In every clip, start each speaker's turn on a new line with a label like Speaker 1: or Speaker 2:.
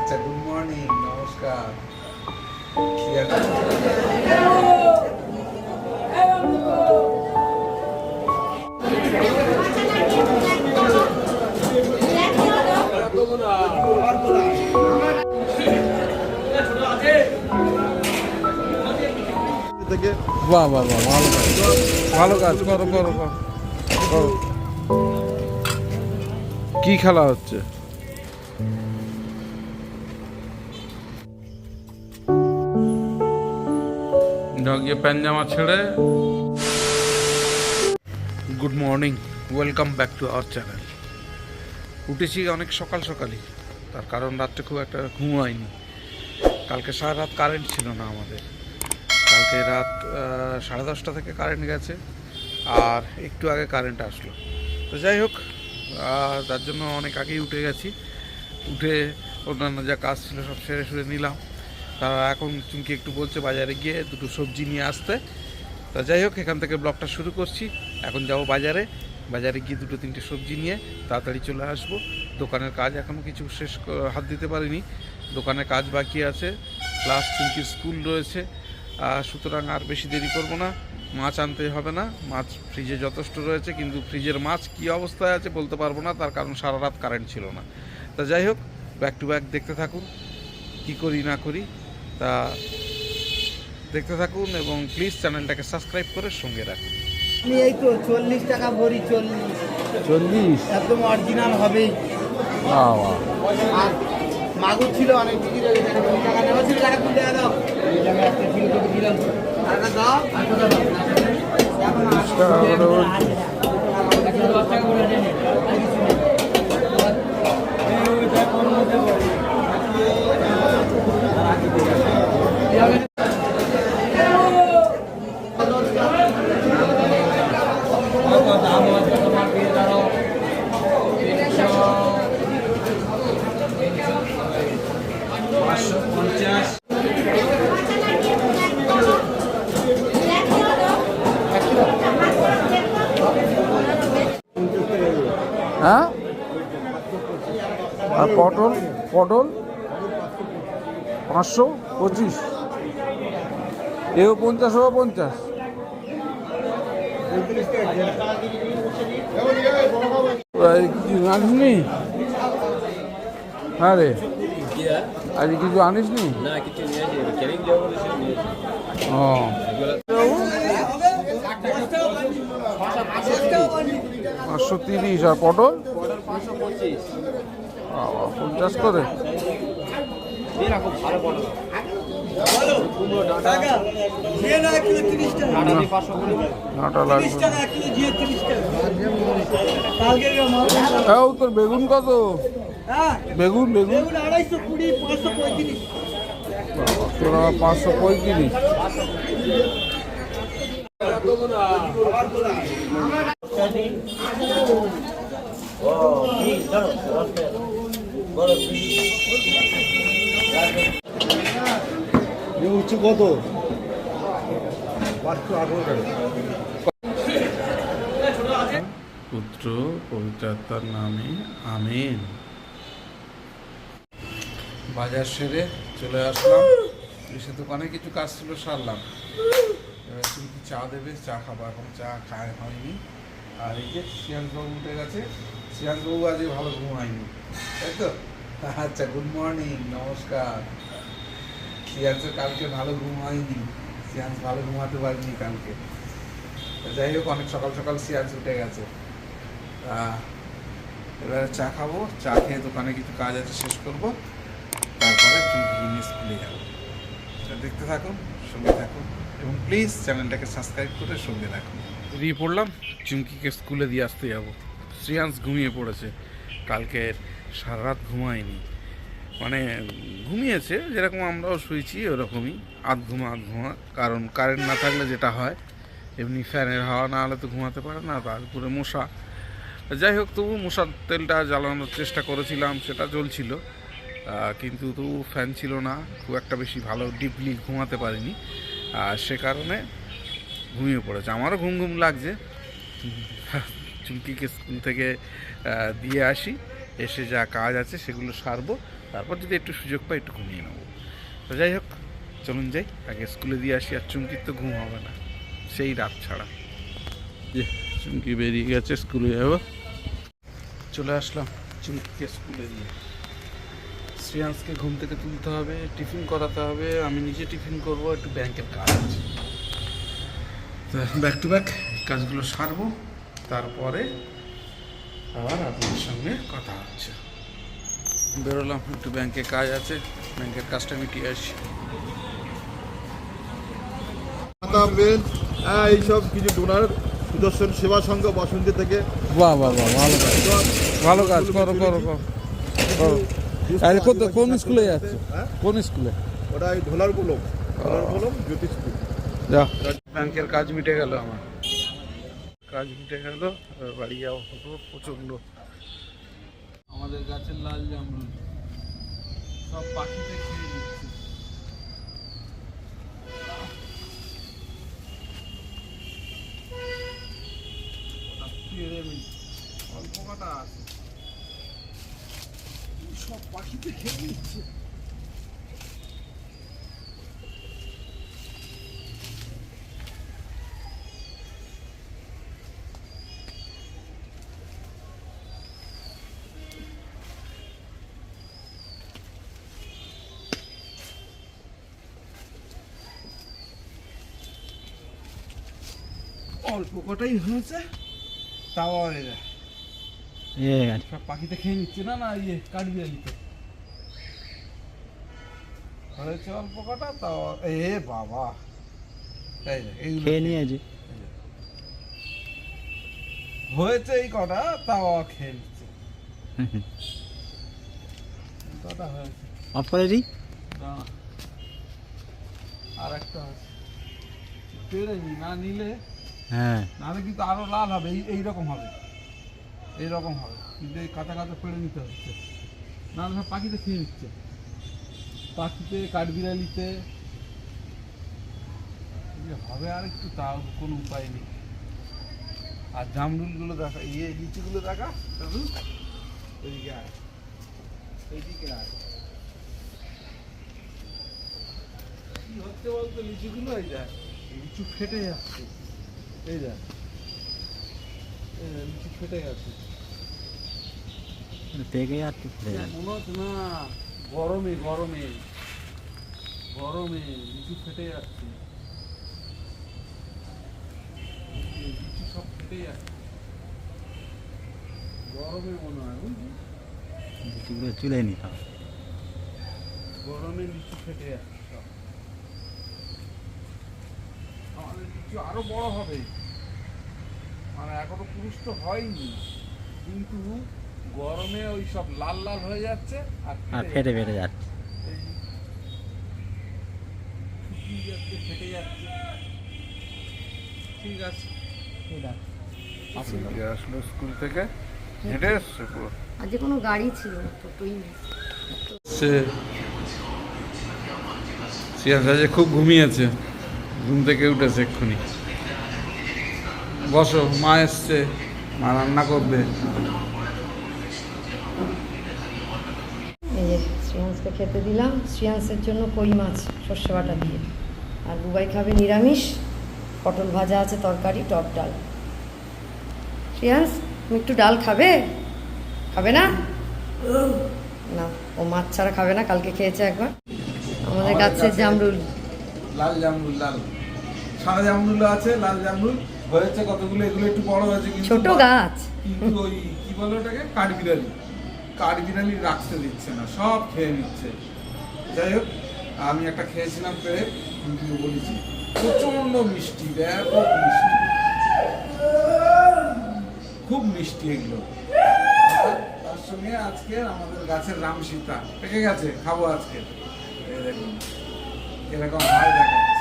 Speaker 1: আচ্ছা good morning নমস্কার। বাহ বাহ বাহ, ভালো ভালো কাজ করো করো। করো। কি খেলা হচ্ছে? গিয়ে প্যান্জামা ছেড়ে। Good morning welcome back to our channel উঠেছি অনেক সকাল সকালই। তার কারণ রাত্রে খুব একটা ঘুম হয়নি। কালকে সারা রাত কারেন্ট ছিল না আমাদের। কালকে রাত সাড়ে দশটা থেকে কারেন্ট গেছে। আর একটু আগে কারেন্ট আসলো। তো যাই হোক তার জন্য অনেক আগেই উঠে গেছি। উঠে অন্যান্য যা কাজ ছিল সব সেরে সুরে নিলাম। তারা এখন চুমকি একটু বলছে বাজারে গিয়ে দুটো সবজি নিয়ে আসতে। তা যাই হোক, এখান থেকে ব্লগটা শুরু করছি। এখন যাব বাজারে। বাজারে গিয়ে দুটো তিনটে সবজি নিয়ে তাড়াতাড়ি চলে আসব। দোকানের কাজ এখনও কিছু শেষ হাত দিতে পারিনি। দোকানের কাজ বাকি আছে। প্লাস চুমকির স্কুল রয়েছে। সুতরাং আর বেশি দেরি করব না। মাছ আনতে হবে না। মাছ ফ্রিজে যথেষ্ট রয়েছে, কিন্তু ফ্রিজের মাছ কি অবস্থায় আছে বলতে পারব না। তার কারণ সারা রাত কারেন্ট ছিল না। তা যাই হোক ব্যাক টু ব্যাক দেখতে থাকুন। কি করি না করি। তা দেখতে থাকুন এবং প্লিজ চ্যানেলটাকে সাবস্ক্রাইব করে সঙ্গে রাখুন।
Speaker 2: আমি এই তো চল্লিশ টাকা ভরি চল্লিশ।
Speaker 1: চল্লিশ?
Speaker 2: একদম অরিজিনাল হবেই। আর মাগুর ছিল অনেক বিক্রি হয়ে গেছে কুড়ি টাকা। নেওয়া ছিল টাকা কুড়ি টাকা দাও। এই একটা তোকে দিলাম আর দাও আর দাও। এখন আর- একশো দশ টাকা করে দেন। আর কিছু নেই। এই ওইটা কোন মধ্যে বলে? কত দাম আছে তোমার দিয়ে দাও তিনশো পাঁচশো পঞ্চাশ
Speaker 1: হ্যাঁ আর পটল পটল পাঁচশো পঁচিশ। এও পঞ্চাশ ও পঞ্চাশ। এই কিছু আনিসনি? হ্যাঁ রে। আজ কিছু আনিসনি?
Speaker 3: না
Speaker 1: ও। পাঁচশো তিরিশ আর পটল?
Speaker 3: পাঁচশো পঁচিশ
Speaker 1: বাবা,
Speaker 3: দিয়ে পাঁচশো করে।
Speaker 1: তোর বেগুন কত? বেগুন বেগুন।
Speaker 2: আড়াইশো পাঁচশো পঁয়ত্রিশ।
Speaker 1: তোর পাঁচশো পঁয়ত্রিশ
Speaker 4: উচ্চ কত?
Speaker 1: পুত্র পবিত্রাত্মার নামে আমেন। বাজার সেরে চলে আসলাম। এসে দোকানে কিছু কাজ ছিল, সারলাম। এবার তুমি কি চা দেবে, চা খাব। এখন চা খায় হয়নি। আর এই যে শিয়ানবাবু উঠে গেছে। শিয়ানবাবু আজকে ভালো ঘুম হয়নি তাই তো? আচ্ছা গুড মর্নিং নমস্কার। সিয়ান্সের কালকে ভালো ঘুম হয়নি সিয়ান্স ভালো ঘুমাতে পারিনি কালকে। যাই হোক, অনেক সকাল সকাল সিয়ান্স উঠে গেছে। এবারে চা খাব, চা খেয়ে দোকানে কিছু কাজ আছে, শেষ করব। তারপরে চুমকি স্কুলে যাব। দেখতে থাকুন, সঙ্গে থাকুন, এবং প্লিজ চ্যানেলটাকে সাবস্ক্রাইব করে সঙ্গে রাখুন বেরিয়ে পড়লাম, চুমকিকে স্কুলে দিয়ে আসতে যাব। শ্রিয়াংশ ঘুমিয়ে পড়েছে। কালকে সারা রাত ঘুমায়নি। মানে ঘুমিয়েছে, যেরকম আমরাও শুয়েছি ওরকমই। আধ ঘুমা আধ ঘুমা। কারণ কারেন্ট না থাকলে যেটা হয়, এমনি ফ্যানের হাওয়া না হলে তো ঘুমাতে পারে না তারপরে মশা। যাই হোক, তবু মশার তেলটা জ্বালানোর চেষ্টা করেছিলাম, সেটা জ্বলছিল। কিন্তু তবু ফ্যান ছিল না, খুব একটা বেশি ভালো ডিপলি ঘুমাতে পারিনি। আর সে কারণে ঘুমিয়ে পড়েছে। আমারও ঘুম ঘুম লাগছে। চুমকিকে স্কুল থেকে দিয়ে আসি। এসে যা কাজ আছে সেগুলো সারবো। তারপর যদি একটু সুযোগ পাই একটু ঘুমিয়ে নেব। তো যাই হোক চলুন যাই। আগে স্কুলে দিয়ে আসি আর চুমকির তো ঘুম হবে না। সেই রাত ছাড়া। যে চুমকি বেরিয়ে গেছে স্কুলে যাব। চলে আসলাম চুমকিকে স্কুলে দিয়ে। শ্রেয়াংসকে ঘুম থেকে তুলতে হবে টিফিন করাতে হবে। আমি নিজে টিফিন করব একটু ব্যাংকের কাজ আছে। ব্যাক টু ব্যাক কাজগুলো সারবো। তারপরে আবার আপনার সঙ্গে কথা হচ্ছে। বেরোলাম একটু ব্যাংকে কাজ আছে ব্যাংকের কাজটা মিটিয়ে আসি
Speaker 4: হ্যাঁ এইসব কিছু ডোনার সুদর্শন সেবা সংঘ বসন্তী থেকে।
Speaker 1: বাহ বাহ বাহ ভালো কাজ। ভালো কাজ করো করো করো কোন স্কুলে যাচ্ছে?
Speaker 4: হ্যাঁ?
Speaker 1: কোন স্কুলে?
Speaker 4: ওটা এই ঢোলার বলম ঢোলার বলম জ্যোতি স্কুল
Speaker 1: যা ব্যাংকের কাজ মিটে গেল আমার। কাজ মিটে গেল বাড়ি যাওয়া হতো প্রচণ্ড আমাদের গাছের লাল জামরুল। সব পাখিতে খেয়ে নিচ্ছে। অল্প কটা আছে। সব পাখিতে খেয়ে নিচ্ছে। অল্প কটাই হয়েছে তাও এরা সব পাখিতে খেয়ে নিচ্ছে না না ইয়ে হয়েছে অল্প কটা তাও এ বাবা। এই দেখ, এইগুলো
Speaker 2: খেয়ে নিয়েছি।
Speaker 1: হয়েছে এই কটা তাও খেয়ে নিচ্ছে। কটা হয়েছে।
Speaker 2: অফ করে দিই?
Speaker 1: আর একটা আছে। পেরে না নিলে
Speaker 2: হ্যাঁ।
Speaker 1: নাহলে কিন্তু আরও লাল হবে, এই এইরকম হবে। এইরকম হবে। কিন্তু এই কাঁচা কাঁচা পেড়ে নিতে হচ্ছে। নাহলে সব পাখিতে খেয়ে নিচ্ছে। পাখিতে কাঠবিড়ালিতে। হবে আর একটু, তাও কোনো উপায় নেই। আর জামরুলগুলো দেখা ইয়ে লিচিগুলো দেখা, দাদু? ওইদিকে আয়। এইদিকে আয়। কি হচ্ছে বলতো, লিচুগুলো এই দেখ, লিচু ফেটে যাচ্ছে। এই লিচু ফেটে গেছে।
Speaker 2: পেকে
Speaker 1: মনে হচ্ছে না গরমে গরমে গরমে লিচু ফেটে যাচ্ছে। লিচু সব ফেটে যাচ্ছে। গরমে মনে হয় বুঝলি?
Speaker 2: লিচুগুলো চুলে নিতে হবে।
Speaker 1: গরমে লিচু ফেটে যাচ্ছে। সব আমাদের লিচু আরও বড় হবে। মানে এখনও পুরুষ তো হয়নি। কিন্তু গরমে ওই সব লাল লাল হয়ে যাচ্ছে আর ফেটে
Speaker 2: ফেটে যাচ্ছে।
Speaker 1: যাচ্ছে। ফেটে যাচ্ছে। ঠিক আছে। আসলো স্কুল থেকে? হেঁটে এসছে পুরো?
Speaker 5: আজকে কোনো গাড়ি ছিল না টোটোই
Speaker 1: সে খুব ঘুমিয়েছে। ঘুম থেকে উঠেছে এক্ষুনি। বসো মা এসছে মা রান্না করবে।
Speaker 5: এই যে শ্রেয়াংসকে খেতে দিলাম। শ্রেয়াংসের জন্য কই মাছ? সর্ষে বাটা দিয়ে। আর বুবাই খাবে নিরামিষ পটল ভাজা আছে তরকারি টক ডাল। শ্রেয়াংস তুমি একটু ডাল খাবে? খাবে না? না ও মাছ ছাড়া খাবে না কালকে খেয়েছে একবার। আমাদের গাছের জামরুল।
Speaker 1: লাল জামরুল লাল। সাদা জামরুল আছে লাল জামরুল। হয়েছে কতগুলো এগুলো একটু বড় হয়েছে কিন্তু
Speaker 5: ছোট গাছ।
Speaker 1: কিন্তু ওই কি বলে ওটাকে? কাঠবিড়ালি কাঠবিড়ালি রাখতে দিচ্ছে না সব খেয়ে নিচ্ছে। যাই হোক আমি একটা খেয়েছিলাম পেরে ভিডিও বলেছি প্রচণ্ড মিষ্টি ব্যাপক মিষ্টি। খুব মিষ্টি এগুলো। তার সঙ্গে আজকে আমাদের গাছের রাম সীতা। পেকে গেছে খাব আজকে। দেখুন। কীরকম হয় দেখাচ্ছে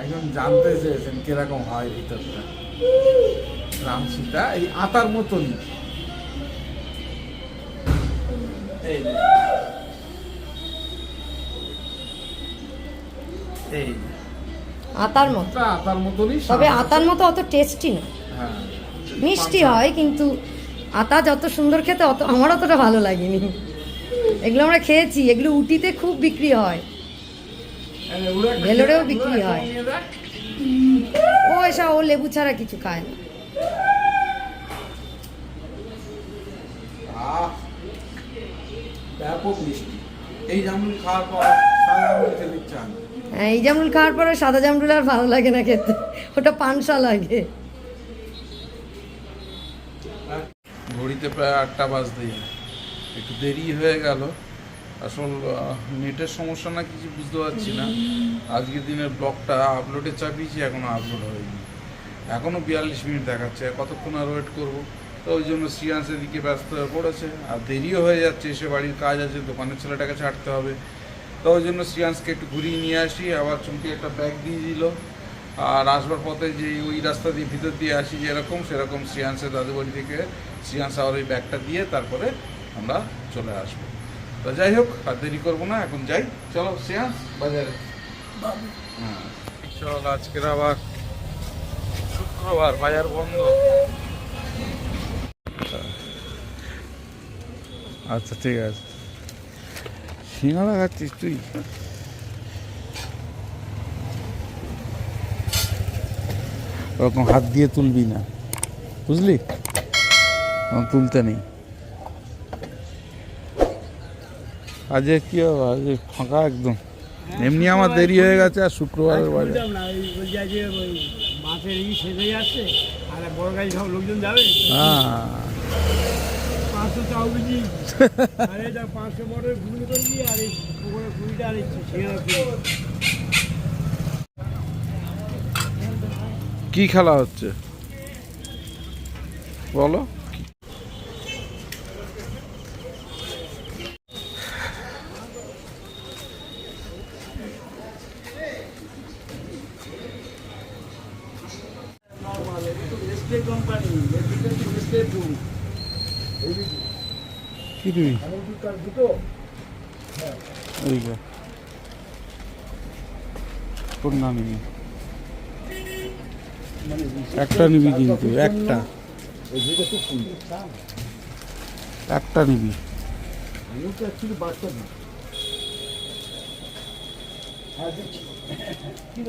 Speaker 1: একজন জানতে চেয়েছেন কীরকম হয় ভিতরটা। রাম সীতা এই আতার মতনই। এই এই
Speaker 5: আতার মতো।
Speaker 1: আতার মতনই
Speaker 5: তবে আতার মতো অত টেস্টি না।
Speaker 1: হ্যাঁ।
Speaker 5: মিষ্টি হয় কিন্তু আতা যত সুন্দর খেতে অত আমার অতটা ভালো লাগেনি। এগুলো আমরা খেয়েছি এগুলো উটিতে খুব বিক্রি হয়। ভেলোরেও বিক্রি হয়। ও এসব ও লেবু ছাড়া কিছু খায় না।
Speaker 1: এই জামরুল খাওয়ার পর হয় না।
Speaker 5: এই জামরুল খাওয়ার পরে সাদা জামরুল আর ভালো লাগে না খেতে। ওটা পানসা লাগে।
Speaker 1: ঘড়িতে প্রায় আটটা বাজতে যায় একটু দেরি হয়ে গেল। আসল নেটের সমস্যা না কিছু বুঝতে পারছি না। আজকের দিনের ব্লগটা আপলোডে চাপিয়েছি, এখনও আপলোড হয়নি। এখনও বিয়াল্লিশ মিনিট দেখাচ্ছে, কতক্ষণ আর ওয়েট করব? তো ওই জন্য শ্রিয়াংসের দিকে ব্যস্ত হয়ে পড়েছে। আর দেরিও হয়ে যাচ্ছে, এসে বাড়ির কাজ আছে, দোকানের ছেলেটাকে ছাড়তে হবে। তো ওই জন্য শ্রিয়াংসকে একটু ঘুরিয়ে নিয়ে আসি, আবার চুমকি একটা ব্যাগ দিয়ে দিল। আর আসবার পথে যে ওই রাস্তা দিয়ে ভিতর দিয়ে আসি যেরকম, সেরকম শ্রিয়াংসের দাদু বাড়ি থেকে শ্রিয়াংস আবার ওই ব্যাগটা দিয়ে তারপরে আমরা চলে আসব। তা যাই হোক, আর দেরি করব না, এখন যাই। চলো শ্রিয়াংস বাজারে। হ্যাঁ। চল, আজকের আবার শুক্রবার, বাজার বন্ধ। আচ্ছা ঠিক আছে। সিঙ্গাড়া খাচ্ছিস তুই? ওরকম হাত দিয়ে তুলবি না। বুঝলি? তুলতে নেই। আজকে কি হবে? আজকে ফাঁকা একদম। এমনি আমার দেরি হয়ে গেছে আর শুক্রবারের বাজার
Speaker 6: বুঝলাম না ওই বলছে যে মাছের ই শেষ হয়ে যাচ্ছে আর বড় গাড়ি সব লোকজন যাবে
Speaker 1: হ্যাঁ
Speaker 6: পাঁচশো চাও বুঝি আর এটা পাঁচশো বড় ঘুগনি করবি আর এই পুকুরে কুড়িটা আর এই সিঙ্গারা কুড়ি
Speaker 1: কি খেলা হচ্ছে বলো
Speaker 6: নেসলে কোম্পানি নেসলে ফুড
Speaker 1: কি তুমি ওই কোন না নিবি একটা নিবি কিন্তু, একটা। একটা নিবি।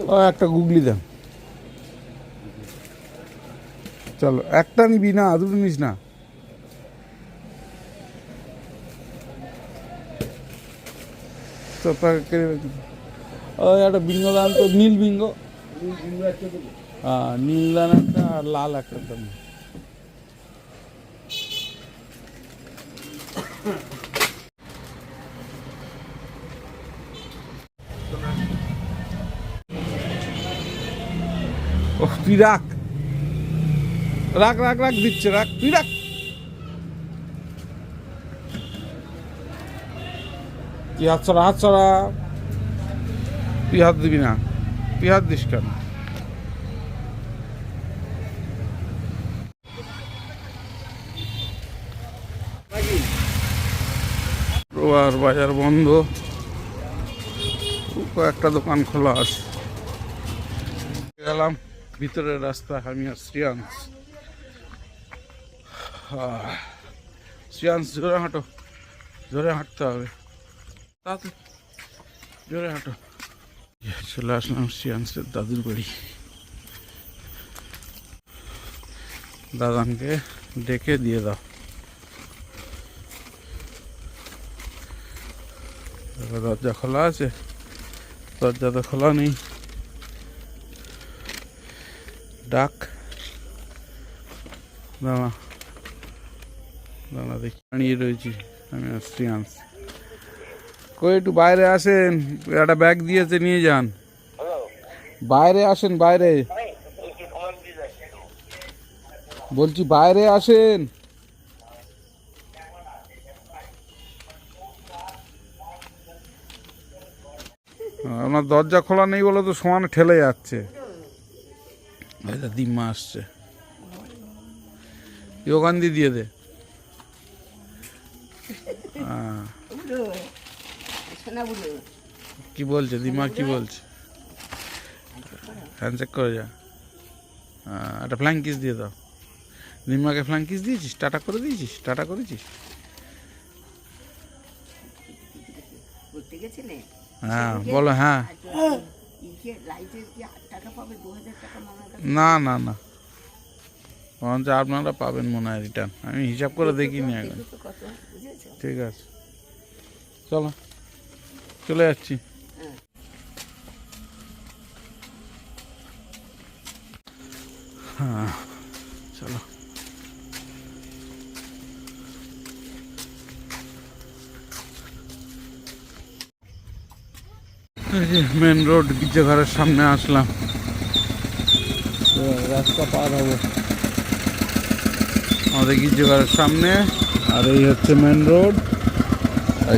Speaker 1: ও, একটা গুগলি দেন। চলো, একটা নিবি না, দুটো নিস না তো তাকে ওই একটা বিঙ্গ দাম তো, নীল বিঙ্গ। হ্যাঁ নীল দান একটা আর লাল একটা দাম। ও তুই রাখ। রাখ রাখ রাখ, দিচ্ছে, রাখ। তুই রাখ। তুই হাত ছড়া হাত ছড়া তুই দিবি না। তুই হাত দিস কেন? রোববার বাজার বন্ধ। কয়েকটা দোকান খোলা আছে। গেলাম, ভিতরের রাস্তা, আমি আর শ্রিয়াংশ। শ্রিয়াংশ জোরে হাঁটো। জোরে হাঁটতে হবে। তাতে জোরে হাঁটো। চলে আসলাম শ্রিয়াংশের দাদুর বাড়ি। দাদানকে ডেকে দিয়ে দাও। দরজা খোলা আছে। দরজা তো খোলা নেই। ডাক। দাঁড়া। দাঁড়া দেখি। দাঁড়িয়ে রয়েছি আমি শ্রিয়াংশ কই, একটু বাইরে আসেন, একটা ব্যাগ দিয়েছে, নিয়ে যান। বাইরে আসেন, বাইরে। বলছি, বাইরে আসেন। আমার দরজা খোলা নেই বলে তো সমান ঠেলে যাচ্ছে। দিম্মা আসছে। দিয়ে দিয়ে দে। হ্যাঁ কি বলছে? দিমা কি বলছে? হ্যান্ডশেক করে যা। হ্যাঁ, একটা ফ্ল্যাঙ্ক কিস দিয়ে দাও। রিম্মাকে ফ্ল্যাঙ্কিস দিয়েছিস? টাটা করে দিয়েছিস? টাটা করেছিস? হ্যাঁ বলো হ্যাঁ। না না না। বরঞ্চ আপনারা পাবেন মনে হয় রিটার্ন আমি হিসাব করে দেখিনি এখন। ঠিক আছে। চলো। চলে যাচ্ছি হ্যাঁ চলো। মেন রোড গির্জাঘরের সামনে আসলাম। রাস্তা পার হব। আমাদের গির্জাঘরের সামনে। আর এই হচ্ছে মেন রোড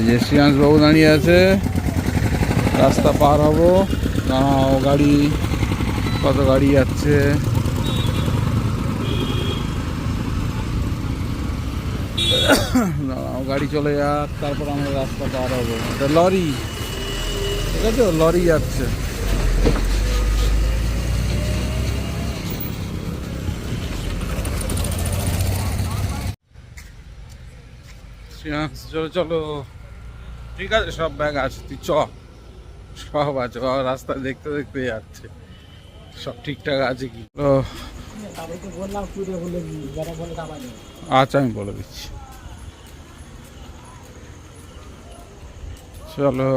Speaker 1: যে শ্রীয়াংশ বাবু দাঁড়িয়ে আছে। রাস্তা পার হব। দাঁড়াও, গাড়ি, কত গাড়ি যাচ্ছে। গাড়ি চলে যাক, তারপর আমরা রাস্তা পার হব। এটা লরি। ঠিক আছে লরি যাচ্ছে। চলো চলো। ঠিক আছে সব ব্যাগ আছে তুই চ। সব আছে বাবা রাস্তা দেখতে দেখতে যাচ্ছে। সব ঠিকঠাক আছে কি? আচ্ছা আমি বলে দিচ্ছি। চলো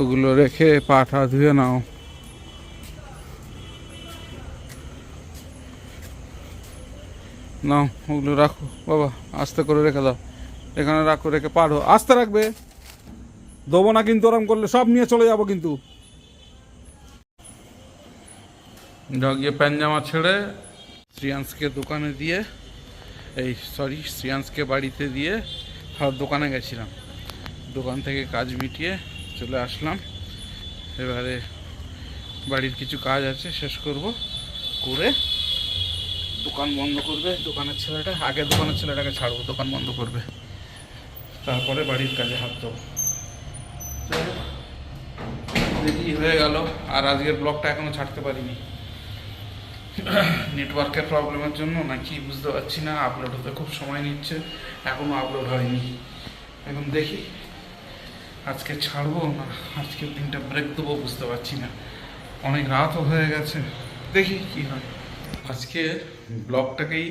Speaker 1: ওগুলো রেখে পাঠা ধুয়ে নাও। নাও ওগুলো রাখো। বাবা আস্তে করে রেখে দাও। এখানে রাখো, রেখে পাঠো আস্তে রাখবে। দেবো না কিন্তু ওরম করলে, সব নিয়ে চলে যাব কিন্তু। গিয়ে প্যান্জামা ছেড়ে শ্রিয়াংশকে দোকানে দিয়ে, এই সরি শ্রিয়াংশকে বাড়িতে দিয়ে দোকানে গেছিলাম। দোকান থেকে কাজ মিটিয়ে চলে আসলাম। এবারে বাড়ির কিছু কাজ আছে, শেষ করব। করে দোকান বন্ধ করবে। দোকানের ছেলেটা, আগে দোকানের ছেলেটাকে ছাড়বো, দোকান বন্ধ করবে। তারপরে বাড়ির কাজে হাত দেবো দেরি হয়ে গেল, আর আজকের ব্লগটা এখনও ছাড়তে পারিনি। নেটওয়ার্কের প্রবলেমের জন্য নাকি বুঝতে পারছি না আপলোড হতে খুব সময় নিচ্ছে এখনও আপলোড হয়নি। এখন দেখি, আজকে ছাড়বো না, আজকের দিনটা ব্রেক দেবো বুঝতে পারছি না। অনেক রাতও হয়ে গেছে, দেখি কি হয়। আজকে ব্লগটাকেই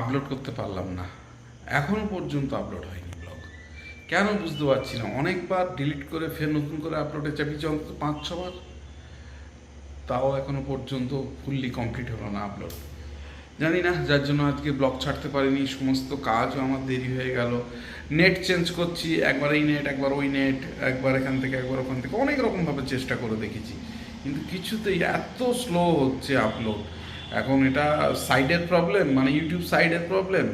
Speaker 1: আপলোড করতে পারলাম না, এখনও পর্যন্ত আপলোড ব্লগ কেন বুঝতে পারছি না? অনেকবার ডিলিট করে ফের নতুন করে আপলোডে চাপিয়েছি অন্তত পাঁচ ছবার তাও এখনও পর্যন্ত ফুললি কমপ্লিট হলো না আপলোড জানি না, যার জন্য আজকে ব্লগ ছাড়তে পারিনি। সমস্ত কাজও আমার দেরি হয়ে গেল। নেট চেঞ্জ করছি, একবার এই নেট একবার ওই নেট একবার এখান থেকে, একবার ওখান থেকে। অনেক রকমভাবে চেষ্টা করে দেখেছি। কিন্তু কিছুতেই এত স্লো হচ্ছে আপলোড এখন এটা সাইডের প্রবলেম মানে ইউটিউব সাইডের প্রবলেম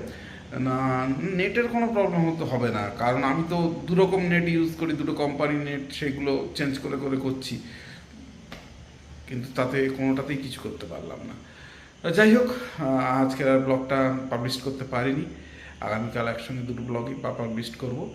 Speaker 1: না, নেটের কোনো প্রবলেম হতে, হবে না। কারণ আমি তো দুরকম নেট ইউজ করি, দুটো কোম্পানির নেট সেগুলো চেঞ্জ করে করে করছি। কিন্তু তাতে কোনোটাতেই কিছু করতে পারলাম না। যাই হোক আজকের আর ব্লগটা পাবলিশ করতে পারিনি। আগামীকাল একসঙ্গে দুটো ব্লগই পাবলিশ করব।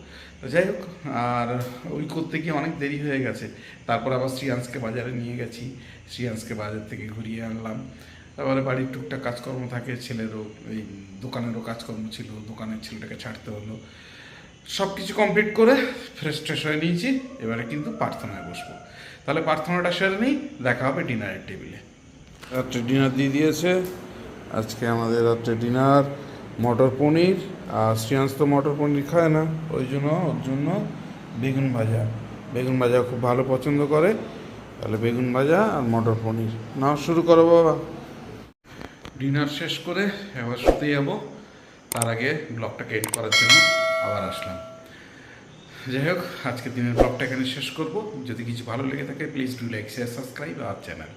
Speaker 1: যাই হোক, আর ওই করতে গিয়ে অনেক দেরি হয়ে গেছে। তারপর আবার শ্রিয়াংশকে বাজারে নিয়ে গেছি। শ্রিয়াংশকে বাজার থেকে ঘুরিয়ে আনলাম। তারপরে বাড়ির টুকটাক কাজকর্ম থাকে, ছেলেরও এই দোকানেরও কাজকর্ম ছিল, দোকানের ছেলেটাকে ছাড়তে হলো। সব কিছু কমপ্লিট করে ফ্রেশ ট্রেশ হয়ে নিয়েছি, এবারে কিন্তু প্রার্থনায় বসবো। তাহলে প্রার্থনাটা সেরে নিই, দেখা হবে ডিনারের টেবিলে। রাত্রে ডিনার দিয়ে দিয়েছে, আজকে আমাদের রাত্রে ডিনার, মটর পনির, আর শ্রিয়াংশ তো মটর পনির খায় না, ওই জন্য, ওর জন্য বেগুন ভাজা। বেগুন ভাজা খুব ভালো পছন্দ করে, তাহলে বেগুন ভাজা আর মটর পনির। নাও শুরু করো বাবা। ডিনার শেষ করে এবার শুতে যাব। তার আগে ব্লগটাকে এড করার জন্য আবার আসলাম। যাই হোক, আজকের দিনের ব্লগটা এখানে শেষ করব। যদি কিছু ভালো লেগে থাকে please do like share subscribe R channel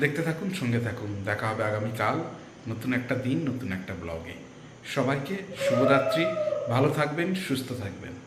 Speaker 1: দেখতে থাকুন, সঙ্গে থাকুন। দেখা হবে আগামীকাল নতুন একটা দিন, নতুন একটা ব্লগে। সবাইকে শুভরাত্রি। ভালো থাকবেন, সুস্থ থাকবেন।